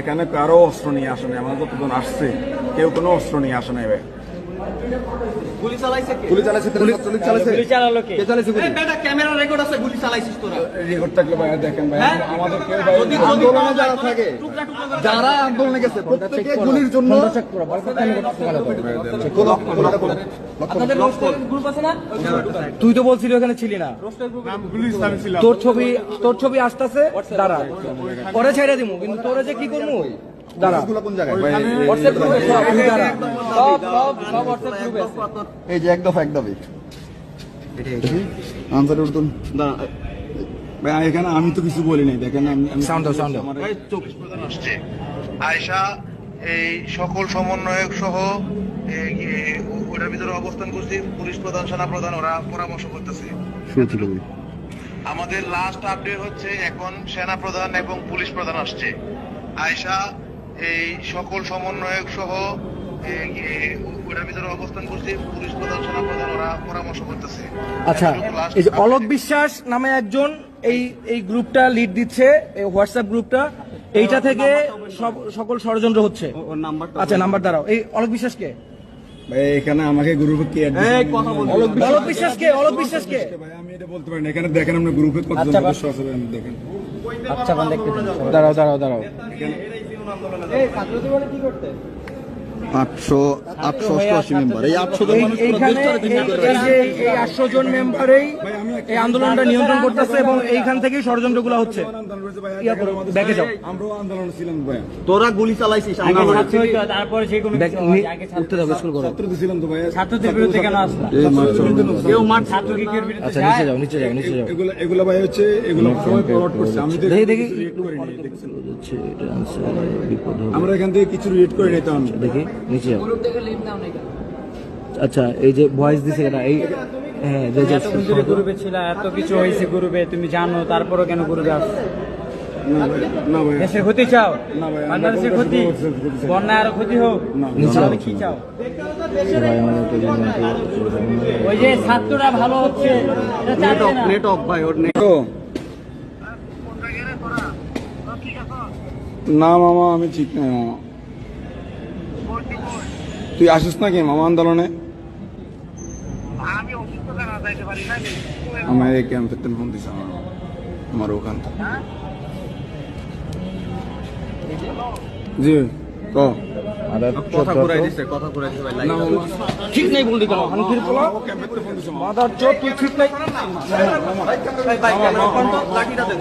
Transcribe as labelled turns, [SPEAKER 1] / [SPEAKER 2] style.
[SPEAKER 1] এখানে কারও অস্ত্র নিয়ে আসে নাই, আমার যতজন আসছে, কেউ কোনো অস্ত্র নিয়ে আসে নাই ভাই।
[SPEAKER 2] গুলি চালাইছে কে?
[SPEAKER 3] গুলি চালাইছে পুলিশ চালাইছে
[SPEAKER 4] গুলি চালালো কে?
[SPEAKER 3] কে চালাইছে গুলি?
[SPEAKER 2] বেটা ক্যামেরা রেকর্ড আছে গুলি চালাইছিস তোরা।
[SPEAKER 1] রেকর্ড থাকলে ভাই দেখেন ভাই
[SPEAKER 2] হ্যাঁ?
[SPEAKER 1] আমাদের কেউ ভাই
[SPEAKER 2] যদি
[SPEAKER 3] আন্দোলনে যারা থাকে
[SPEAKER 2] করে
[SPEAKER 3] যারা আন্দোলনে গেছে প্রত্যেকে গুলির জন্য
[SPEAKER 4] আছে না? তুই তো বলছিলি ওখানে ছিলি না। তোর ছবি তোর ছবি আসতেছে দাঁড়া। পরে ছেড়ে দিমু কিন্তু তোরে যে কি করব? দাঁড়া।
[SPEAKER 3] কোন জায়গায়
[SPEAKER 4] হোয়াটসঅ্যাপ গ্রুপে সব দাঁড়া। সব সব সব হোয়াটসঅ্যাপ গ্রুপে
[SPEAKER 3] এই যে এক দফা এক দফে আনসার উর্দুন।
[SPEAKER 1] এখানে আমি তো কিছু বলি নাই দেখেন আমি
[SPEAKER 4] সাউন্ড সাউন্ড
[SPEAKER 5] আয়সা এই সকল সমন্বয়ক সহ ওটার ভিতরে অবস্থান করছি পুলিশ প্রধান সেনা প্রধান ওরা পরামর্শ করতেছে। আমাদের লাস্ট আপডেট হচ্ছে এখন সেনা প্রধান এবং পুলিশ প্রধান আসছে। আয়সা এই সকল সমন্বয়ক সহ
[SPEAKER 4] আচ্ছা এই যে অলোক বিশ্বাস নামে একজন এই এই গ্রুপটা লিড দিচ্ছে এই হোয়াটসঅ্যাপ গ্রুপটা এইটা থেকে সব সকল ষড়যন্ত্র হচ্ছে। আচ্ছা নাম্বার দাঁড়াও। এই অলোক বিশ্বাস কে
[SPEAKER 1] ভাই এখানে আমাকে গ্রুপে কে add দিছে?
[SPEAKER 2] এই কথা বল
[SPEAKER 4] অলোক বিশ্বাস কে অলোক বিশ্বাস কে
[SPEAKER 1] ভাই আমি এটা বলতে পারি না। এখানে দেখেন আমরা গ্রুপে কতজন
[SPEAKER 4] আচ্ছা,
[SPEAKER 1] সদস্য আছে দেখেন।
[SPEAKER 4] আচ্ছা দাঁড়াও দাঁড়াও দাঁড়াও।
[SPEAKER 3] আটশো আটশো অষ্টআশি মেম্বার এই আটশো জন মানুষ
[SPEAKER 4] এই আটশো জন মেম্বারেই এই আন্দোলনটা নিয়ন্ত্রণ করতেছে এবং এইখান থেকেই ষড়যন্ত্রগুলো হচ্ছে। যাও।
[SPEAKER 1] আমরাও আন্দোলন ছিলাম
[SPEAKER 2] তোরা গুলি চালাইছিস আমরা
[SPEAKER 6] তারপরে যে কোনো
[SPEAKER 4] ব্যাক-
[SPEAKER 6] কিছু
[SPEAKER 4] নি-
[SPEAKER 6] আগে
[SPEAKER 4] উঠতে দাও স্কুল করো।
[SPEAKER 1] ছাত্র দিছিলাম তো ভাই
[SPEAKER 6] ছাত্রদের বিরুদ্ধে কেন আসলা?
[SPEAKER 2] কেউ মার
[SPEAKER 6] ছাত্র কি কেউ বিরুদ্ধে
[SPEAKER 4] আচ্ছা নিচে যাও নিচে যাও নিচে যাও।
[SPEAKER 1] এগুলো এগুলো ভাই হচ্ছে এগুলো সবাই করছে। আমি
[SPEAKER 4] দেখি দেখি।
[SPEAKER 1] আমরা এখান থেকে কিছু রিয়েট করে নিতাম।
[SPEAKER 4] দেখি নিচে যাও। আচ্ছা এই যে ভয়েস দিছে এটা এই হ্যাঁ যে
[SPEAKER 6] গ্রুপে ছিল এত কিছু হয়েছে গ্রুপে তুমি জানো তারপরও কেন গ্রুপে আসছো
[SPEAKER 1] না না
[SPEAKER 6] দেশের ক্ষতি চাও?
[SPEAKER 1] না
[SPEAKER 6] বাংলাদেশের ক্ষতি?
[SPEAKER 1] ক্ষতি না।
[SPEAKER 6] বন্যা আরও ক্ষতি হোক?
[SPEAKER 1] না,
[SPEAKER 6] কি চাও? ওই যে ছাত্ররা ভালো হচ্ছে না।
[SPEAKER 2] নেট অফ ভাই ওর নেট
[SPEAKER 1] না মামা আমি ঠিক নাই মামা। তুই আসিস নাকি মামা আন্দোলনে আমার এই ক্যাম্পের ফোন দিছে আমার আমার ওখান থেকে জি ক
[SPEAKER 4] ঠিক নেই বললি কেন আমি পোলা মাদার চোখ তুই ঠিক নাই
[SPEAKER 2] ভাই ভাই ক্যামেরা বন্ধ লাঠিটা দে